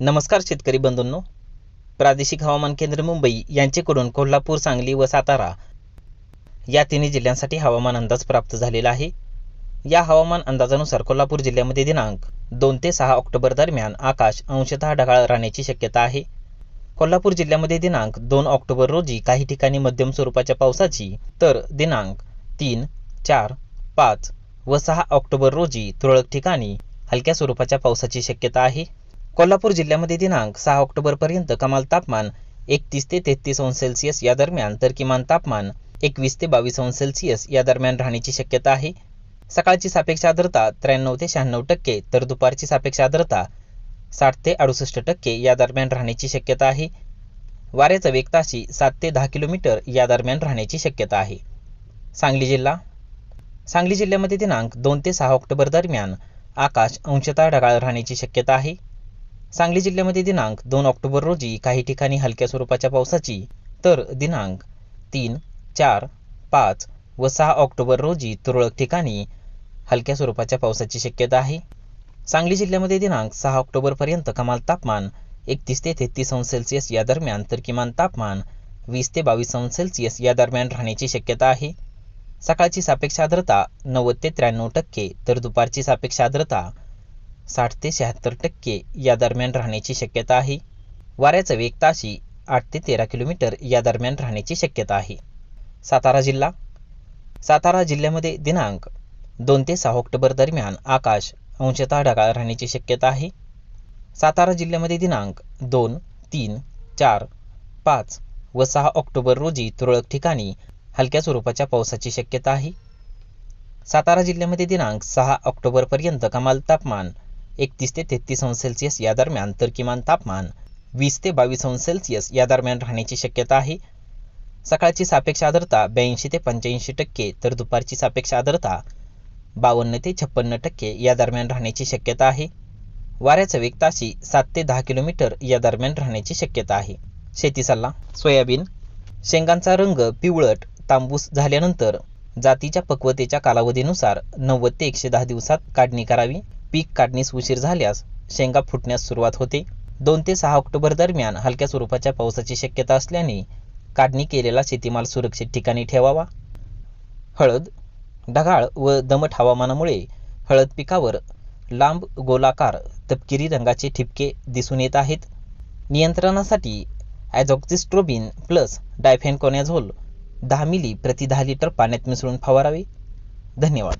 नमस्कार शेतकरी बंधूंनो. प्रादेशिक हवामान केंद्र मुंबई यांचेकडून कोल्हापूर सांगली व सातारा या तिन्ही जिल्ह्यांसाठी हवामान अंदाज प्राप्त झालेला आहे. या हवामान अंदाजानुसार कोल्हापूर जिल्ह्यामध्ये दिनांक दोन ते सहा ऑक्टोबर दरम्यान आकाश अंशतः ढगाळ राहण्याची शक्यता आहे. कोल्हापूर जिल्ह्यामध्ये दिनांक दोन ऑक्टोबर रोजी काही ठिकाणी मध्यम स्वरूपाच्या पावसाची तर दिनांक तीन चार पाच व सहा ऑक्टोबर रोजी तुरळक ठिकाणी हलक्या स्वरूपाच्या पावसाची शक्यता आहे. कोल्हापूर जिल्ह्यामध्ये दिनांक सहा ऑक्टोबरपर्यंत कमाल तापमान एकतीस ते तेहतीस अंश सेल्सिअस या दरम्यान तर किमान तापमान एकवीस ते बावीस अंश सेल्सिअस या दरम्यान राहण्याची शक्यता आहे. सकाळची सापेक्ष आर्द्रता त्र्याण्णव ते शहाण्णव टक्के तर दुपारची सापेक्ष आर्द्रता साठ ते अडुसष्ट टक्के या दरम्यान राहण्याची शक्यता आहे. वाऱ्याचा वेग ताशी सात ते दहा किलोमीटर या दरम्यान राहण्याची शक्यता आहे. सांगली जिल्हा सांगली जिल्ह्यामध्ये दिनांक दोन ते सहा ऑक्टोबर दरम्यान आकाश अंशतः ढगाळ राहण्याची शक्यता आहे. सांगली जिल्ह्यामध्ये दिनांक दोन ऑक्टोबर रोजी काही ठिकाणी हलक्या स्वरूपाच्या पावसाची तर दिनांक तीन चार पाच व सहा ऑक्टोबर रोजी तुरळक ठिकाणी हलक्या स्वरूपाच्या पावसाची शक्यता आहे. सांगली जिल्ह्यामध्ये दिनांक सहा ऑक्टोबरपर्यंत कमाल तापमान एकतीस ते तेहतीस अंश सेल्सिअस या दरम्यान तर किमान तापमान वीस ते बावीस अंश सेल्सिअस या दरम्यान राहण्याची शक्यता आहे. सकाळची सापेक्ष आर्द्रता नव्वद ते त्र्याण्णव टक्के तर दुपारची सापेक्ष आर्द्रता साठ ते शहात्तर टक्के या दरम्यान राहण्याची शक्यता आहे. वाऱ्याचा वेग ताशी आठ ते तेरा किलोमीटर या दरम्यान राहण्याची शक्यता आहे. सातारा जिल्हा. सातारा जिल्ह्यामध्ये दिनांक दोन ते सहा ऑक्टोबर दरम्यान आकाश अंशतः ढगाळ राहण्याची शक्यता आहे. सातारा जिल्ह्यामध्ये दिनांक दोन तीन चार पाच व सहा ऑक्टोबर रोजी तुरळक ठिकाणी हलक्या स्वरूपाच्या पावसाची शक्यता आहे. सातारा जिल्ह्यामध्ये दिनांक सहा ऑक्टोबरपर्यंत कमाल तापमान एकतीस ते तेहतीस अंश सेल्सिअस या दरम्यान तर किमान तापमान वीस ते बावीस अंश सेल्सिअस या दरम्यान राहण्याची शक्यता आहे. सकाळची सापेक्ष आर्द्रता ब्याऐंशी ते पंच्याऐंशी टक्के तर दुपारची सापेक्ष आर्द्रता बावन्न ते छप्पन्न टक्के या दरम्यान राहण्याची शक्यता आहे. वाऱ्याचा वेग ताशी सात ते दहा किलोमीटर या दरम्यान राहण्याची शक्यता आहे. शेती सल्ला सोयाबीन. शेंगांचा रंग पिवळट तांबूस झाल्यानंतर जातीच्या पक्वतेच्या कालावधीनुसार नव्वद ते एकशे दहा दिवसात काढणी करावी. पीक काढणीस उशीर झाल्यास शेंगा फुटण्यास सुरुवात होते. दोन ते सहा ऑक्टोबर दरम्यान हलक्या स्वरूपाच्या पावसाची शक्यता असल्याने काढणी केलेला शेतीमाल सुरक्षित ठिकाणी ठेवावा. हळद ढगाळ व दमट हवामानामुळे हळद पिकावर लांब गोलाकार तपकिरी रंगाचे ठिपके दिसून येत आहेत. नियंत्रणासाठी ॲझॉक्झिस्ट्रोबिन प्लस डायफेनकोनॅझोल दहा मिली प्रति दहा लिटर पाण्यात मिसळून फवारावे. धन्यवाद.